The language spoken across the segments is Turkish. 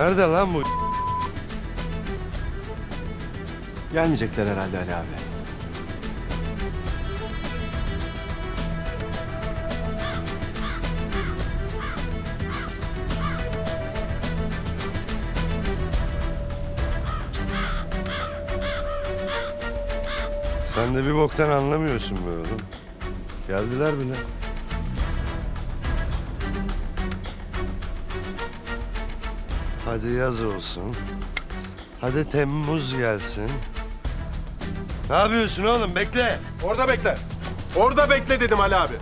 Nerede lan bu? Gelmeyecekler herhalde Ali abi. Sen de bir boktan anlamıyorsun be oğlum. Geldiler bile. Hadi yaz olsun. Hadi Temmuz gelsin. Ne yapıyorsun oğlum? Bekle. Orada bekle. Orada bekle dedim Ali abi.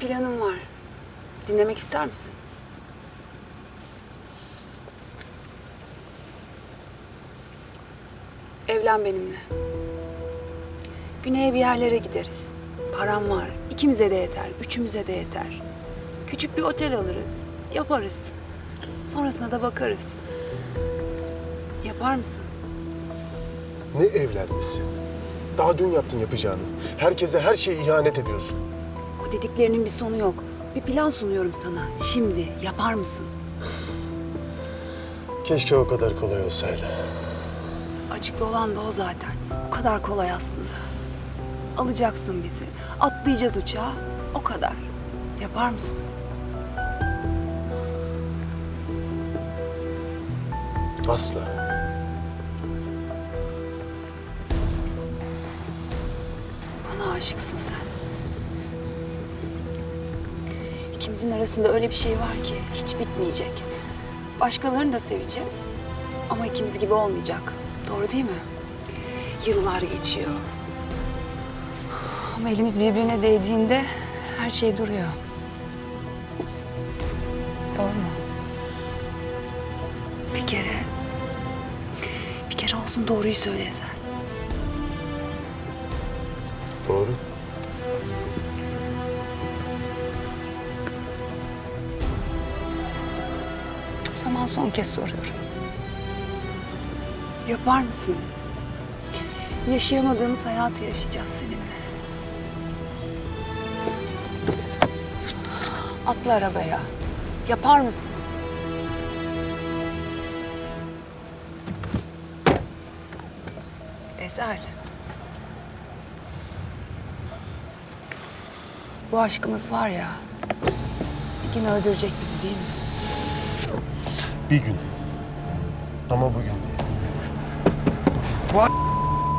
Bir planım var. Dinlemek ister misin? Evlen benimle. Güney'e bir yerlere gideriz. Param var. İkimize de yeter. Üçümüze de yeter. Küçük bir otel alırız. Yaparız. Sonrasına da bakarız. Yapar mısın? Ne evlenmesi? Daha dün yaptın yapacağını. Herkese her şeye ihanet ediyorsun. O dediklerinin bir sonu yok. Bir plan sunuyorum sana. Şimdi yapar mısın? Keşke o kadar kolay olsaydı. Açıklı olan da o zaten. O kadar kolay aslında. Alacaksın bizi. Atlayacağız uçağa. O kadar. Yapar mısın? Asla. Bana aşıksın sen. İkimizin arasında öyle bir şey var ki hiç bitmeyecek. Başkalarını da seveceğiz. Ama ikimiz gibi olmayacak. Doğru değil mi? Yıllar geçiyor. Ama elimiz birbirine değdiğinde her şey duruyor. Doğru mu? Bir kere... Bir kere olsun doğruyu söyle Ezel. Doğru. Zaman son kez soruyorum. Yapar mısın? Yaşayamadığımız hayatı yaşayacağız seninle. Atla arabaya. Yapar mısın? Ezel. Bu aşkımız var ya, bir gün öldürecek bizi değil mi? Bir gün. Ama bugün değil.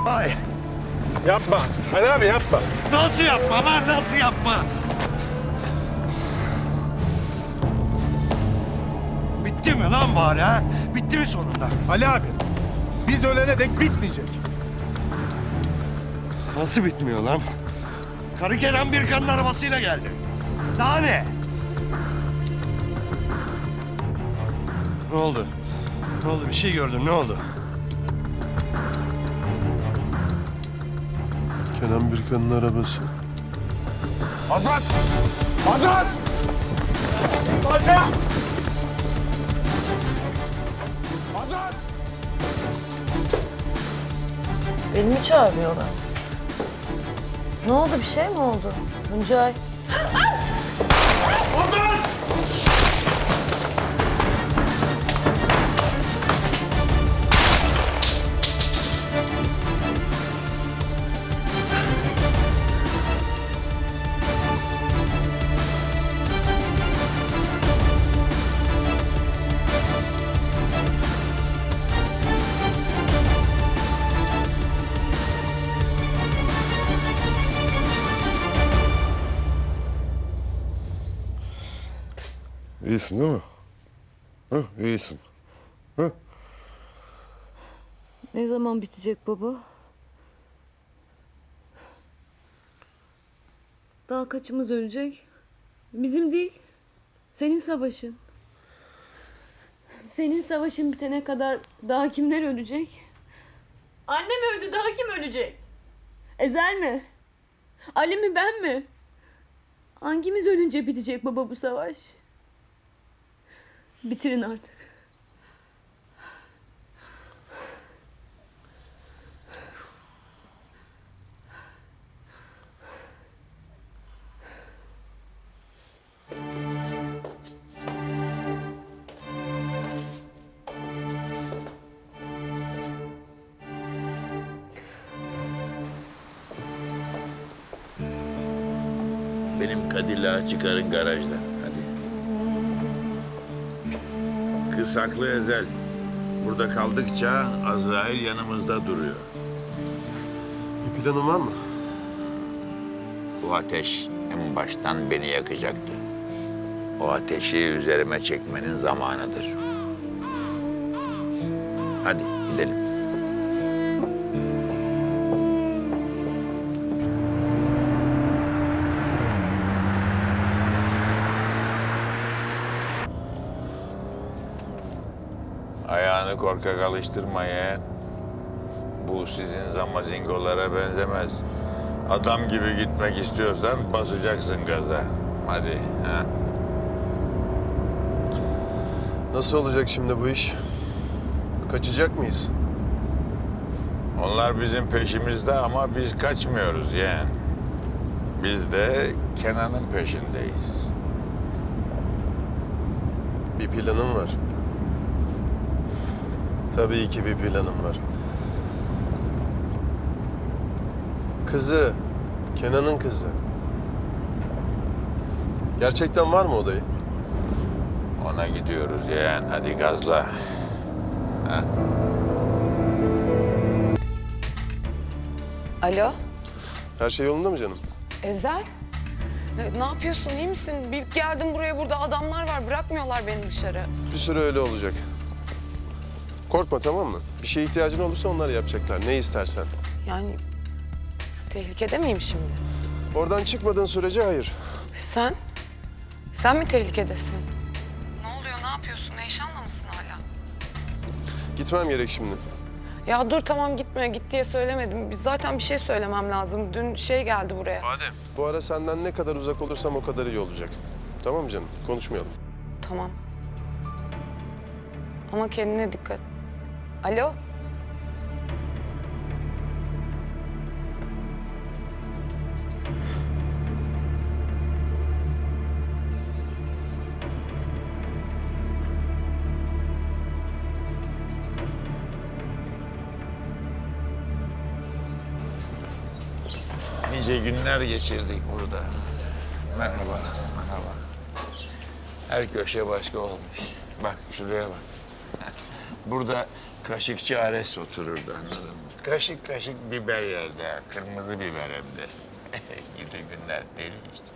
Vay. Yapma. Ali abi yapma. Nasıl yapma lan? Nasıl yapma? Bitti mi lan bari ha? Bitti mi sonunda? Ali abi. Biz ölene dek bitmeyecek. Nasıl bitmiyor lan? Karı Kenan Birkan'ın arabasıyla geldi. Daha ne? Ne oldu? Ne oldu? Bir şey gördün. Ne oldu? Kenan Birkan'ın arabası. Azat! Azat! Azat! Azat! Beni mi çağırıyorlar? Ne oldu? Bir şey mi oldu? Tuncay. İyisin değil mi? Hı? İyisin. Ne zaman bitecek baba? Daha kaçımız ölecek? Bizim değil. Senin savaşın. Senin savaşın bitene kadar daha kimler ölecek? Annem öldü, daha kim ölecek? Ezel mi? Ali mi, ben mi? Hangimiz ölünce bitecek baba bu savaş? Bitirin artık. Benim Cadillac'ı çıkarın garajdan. Haklı Ezel. Burada kaldıkça Azrail yanımızda duruyor. Bir planın var mı? Bu ateş en baştan beni yakacaktı. O ateşi üzerime çekmenin zamanıdır. Hadi gidelim. Ayağını korkak alıştırma yeğen. Bu sizin zamazingolara benzemez. Adam gibi gitmek istiyorsan basacaksın gaza. Hadi. Ha? Nasıl olacak şimdi bu iş? Kaçacak mıyız? Onlar bizim peşimizde ama biz kaçmıyoruz yeğen. Biz de Kenan'ın peşindeyiz. Bir planım var. Tabii ki bir planım var. Kızı, Kenan'ın kızı. Gerçekten var mı o dayı? Ona gidiyoruz yeğen. Hadi gazla. Alo, Her şey yolunda mı canım? Ezel? E, Ne yapıyorsun, iyi misin? Bir geldim buraya, burada adamlar var. Bırakmıyorlar beni dışarı. Bir süre öyle olacak. Korkma tamam mı? Bir şeye ihtiyacın olursa onlar yapacaklar. Ne istersen. Yani tehlikede miyim şimdi? Oradan çıkmadığın sürece hayır. Sen? Sen mi tehlikedesin? Ne oluyor, ne yapıyorsun? Eyşan'la mısın hala? Gitmem gerek şimdi. Ya dur tamam gitme, git diye söylemedim. Biz zaten bir şey söylemem lazım. Dün şey geldi buraya. Adem. Bu ara senden ne kadar uzak olursam o kadar iyi olacak. Tamam mı canım? Konuşmayalım. Tamam. Ama kendine dikkat. Alo? Nice günler geçirdik burada. Merhaba, merhaba. Her köşe başka olmuş. Bak şuraya bak. Burada kaşıkçı Ares otururdu anladın mı? Kaşık kaşık biber yerde, kırmızı biber hem de. Gidi günler deli işte.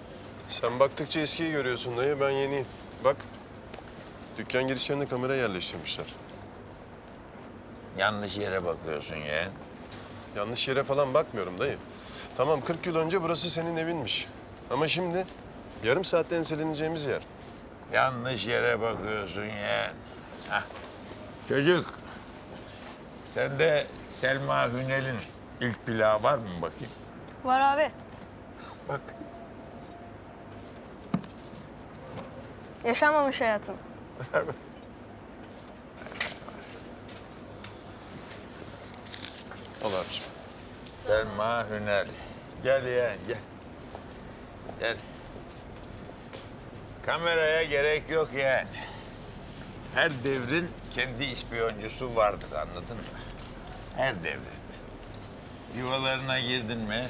Sen baktıkça eskiyi görüyorsun dayı. Ben yeniyim. Bak. Dükkan girişlerine kamera yerleştirmişler. Yanlış yere bakıyorsun yeğen. Yanlış yere falan bakmıyorum dayı. Tamam 40 yıl önce burası senin evinmiş. Ama şimdi yarım saatte enseleneceğimiz yer. Yanlış yere bakıyorsun yeğen. Hah. Çocuk, sende Selma Hünel'in ilk plağı var mı bakayım? Var abi. Bak. Yaşanmamış hayatım. Al abiciğim. Selma Hünel. Gel yeğen gel. Gel. Kameraya gerek yok yeğen. Her devrin kendi ispiyoncusu vardır anladın mı? Her devrin. Yuvalarına girdin mi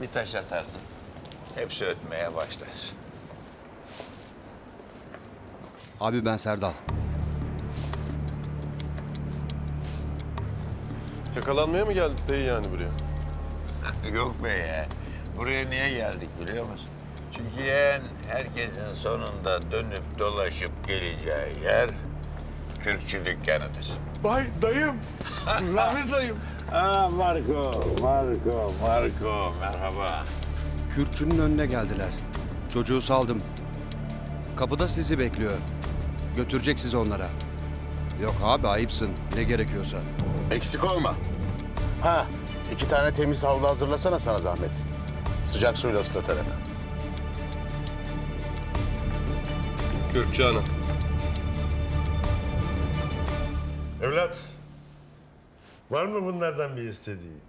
bir taş atarsın. Hepsi ötmeye başlar. Abi ben Serdal. Yakalanmaya mı geldik dayı yani buraya? Yok be ya. Buraya niye geldik biliyor musun? Çünkü yeğen herkesin sonunda dönüp dolaşıp geleceği yer kürkçü dükkanıdır. Vay dayım. Rahmet dayım. Aa Marco, Marco, Marco merhaba. Kürkçünün önüne geldiler. Çocuğu saldım. Kapıda sizi bekliyor. Götürecek sizi onlara. Yok abi ayıpsın. Ne gerekiyorsa. Eksik olma. Ha, iki tane temiz havlu hazırlasana sana zahmet. Sıcak suyla ıslatarak. Kürkçü Hanım. Evlat, var mı bunlardan bir istediğin?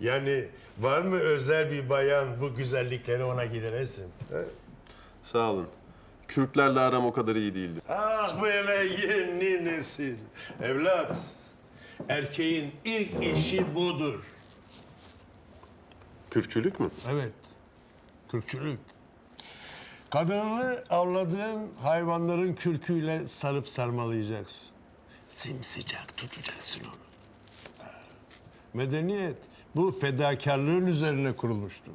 Yani var mı özel bir bayan bu güzellikleri ona gideresin? he? Sağ olun. Kürklerle aram o kadar iyi değildi. Ah böyle yeni nesil. Evlat, erkeğin ilk işi budur. Kürkçülük mü? Evet, kürkçülük. Kadınını avladığın hayvanların kürküyle sarıp sarmalayacaksın. Simsıcak tutacaksın onu. Ha. Medeniyet bu fedakarlığın üzerine kurulmuştur.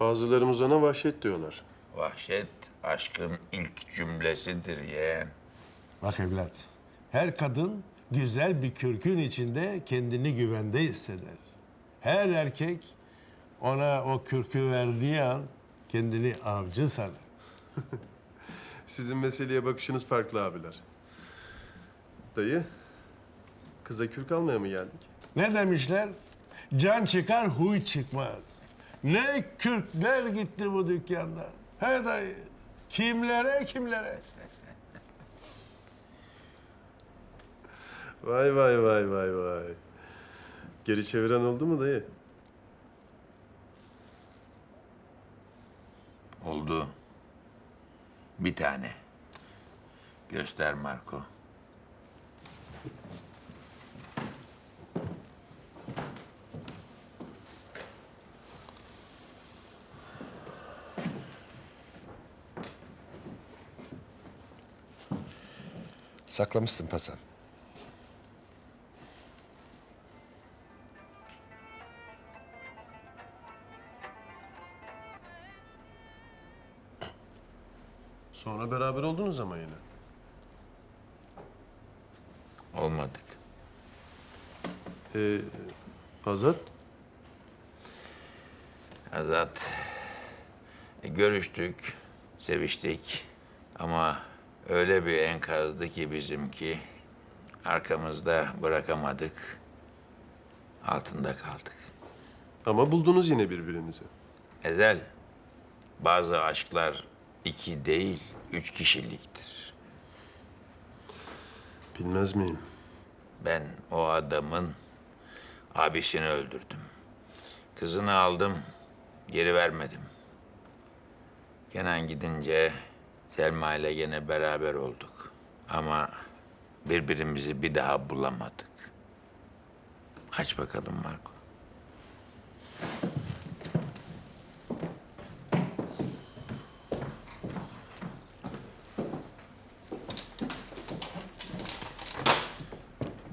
Bazılarımız ona vahşet diyorlar. Vahşet aşkın ilk cümlesidir yeğen. Bak evlat, her kadın güzel bir kürkün içinde kendini güvende hisseder. Her erkek ona o kürkü verdiği an kendini avcı sanar. Sizin meseleye bakışınız farklı abiler. Dayı, kıza kürk almaya mı geldik? Ne demişler? Can çıkar, huy çıkmaz. Ne kürkler gitti bu dükkanda. He dayı, kimlere kimlere. Vay vay vay vay vay. Geri çeviren oldu mu dayı? Oldu. Bir tane. Göster Marco. Saklamışsın pasan. Sonra beraber oldunuz ama yine. Olmadık. Ee, Azat, Azat. e, görüştük, seviştik. Ama öyle bir enkazdı ki bizimki. Arkamızda bırakamadık. Altında kaldık. ama buldunuz yine birbirinizi. Ezel, bazı aşklar iki değil, üç kişiliktir. Bilmez miyim? Ben o adamın abisini öldürdüm. Kızını aldım, geri vermedim. Kenan gidince Selma ile gene beraber olduk. Ama birbirimizi bir daha bulamadık. Aç bakalım Marco.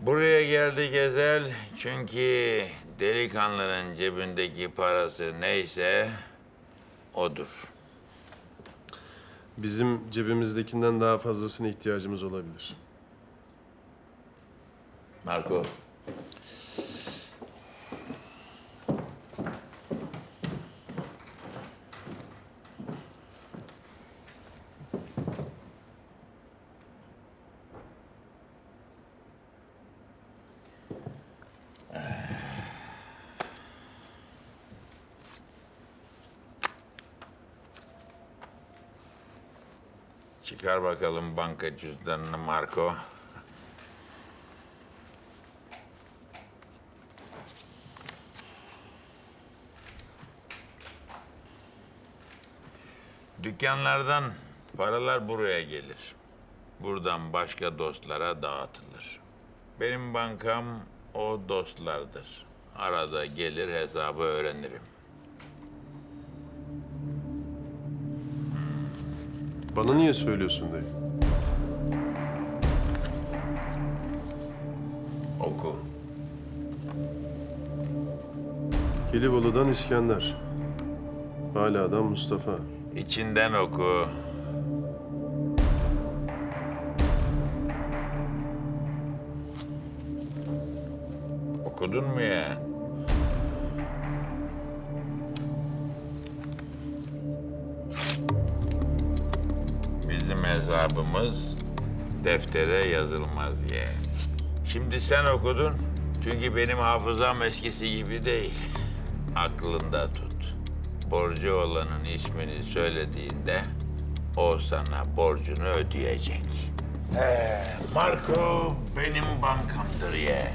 Buraya geldik Ezel çünkü delikanlının cebindeki parası neyse odur. Bizim cebimizdekinden daha fazlasına ihtiyacımız olabilir. Marco. Çıkar bakalım banka cüzdanını Marco. Dükkanlardan paralar buraya gelir. Buradan başka dostlara dağıtılır. Benim bankam o dostlardır. Arada gelir hesabı öğrenirim. Bana niye söylüyorsun dayı? Oku. Gelibolu'dan İskender. Hala da Mustafa. İçinden oku. Okudun mu ya? Bizim hesabımız deftere yazılmaz ye. Şimdi sen okudun. Çünkü benim hafızam eskisi gibi değil. Aklında tut. Borcu olanın ismini söylediğinde o sana borcunu ödeyecek. Ee, Marco benim bankamdır yeğen.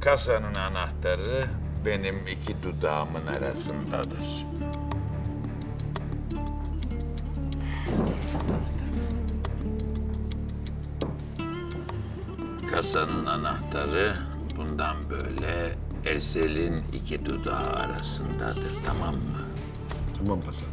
Kasanın anahtarı benim iki dudağımın arasındadır. Kasanın anahtarı bundan böyle Ezel'in iki dudağı arasındadır, tamam mı? Tamam Hasan.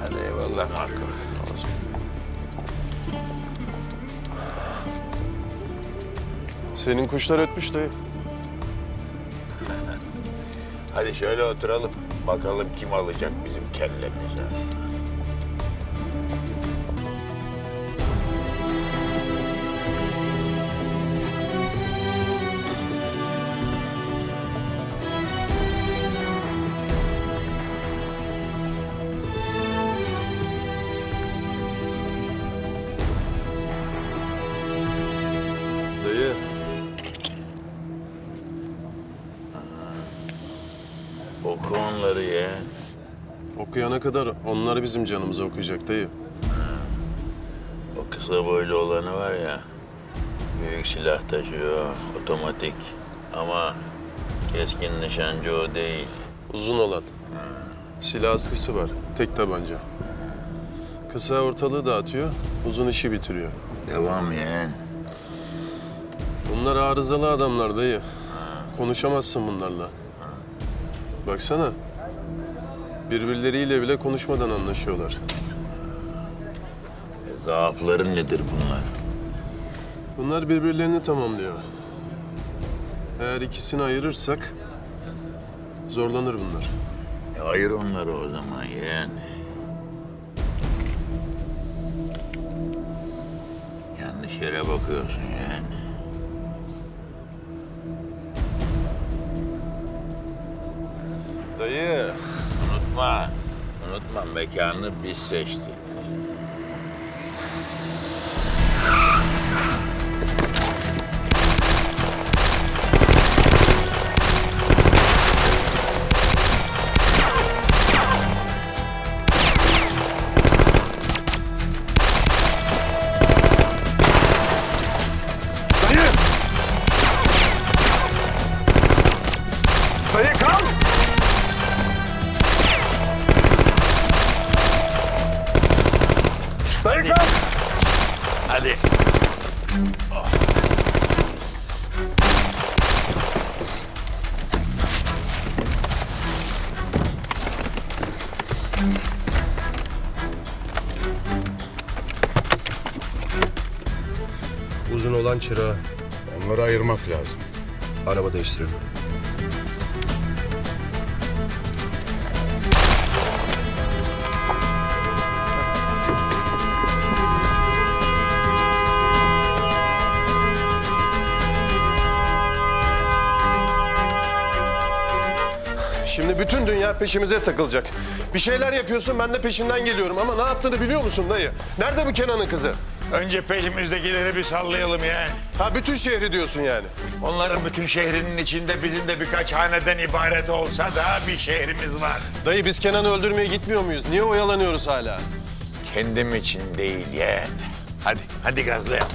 Hadi eyvallah Marco. Senin kuşlar ötmüş dayı. Hadi şöyle oturalım. Bakalım kim alacak bizim kellemizi. Okuyana kadar onlar bizim canımıza okuyacak dayı. O kısa boylu olanı var ya, büyük silah taşıyor, otomatik. Ama keskin nişancı o değil. Uzun olan. Silah askısı var. Tek tabanca. Kısa ortalığı dağıtıyor, uzun işi bitiriyor. Devam yeğen. Bunlar arızalı adamlar dayı. Konuşamazsın bunlarla. Baksana. Birbirleriyle bile konuşmadan anlaşıyorlar. Zaafları nedir bunlar? Bunlar birbirlerini tamamlıyor. Eğer ikisini ayırırsak zorlanır bunlar. E, ayır onları o zaman yeğen. Yanlış yere bakıyorsun yeğen. Unutma, unutma mekanı biz seçtik. Dayı! Dayı Uzun olan çırağı. Onları ayırmak lazım. Araba değiştirelim. Şimdi bütün dünya peşimize takılacak. Bir şeyler yapıyorsun ben de peşinden geliyorum ama ne yaptığını biliyor musun dayı? Nerede bu Kenan'ın kızı? Önce peşimizdekileri bir sallayalım yeğen. Ha bütün şehri diyorsun yani. Onların bütün şehrinin içinde bizim de birkaç haneden ibaret olsa da bir şehrimiz var. Dayı biz Kenan'ı öldürmeye gitmiyor muyuz? Niye oyalanıyoruz hala? Kendim için değil yeğen. Hadi, hadi gazlayalım.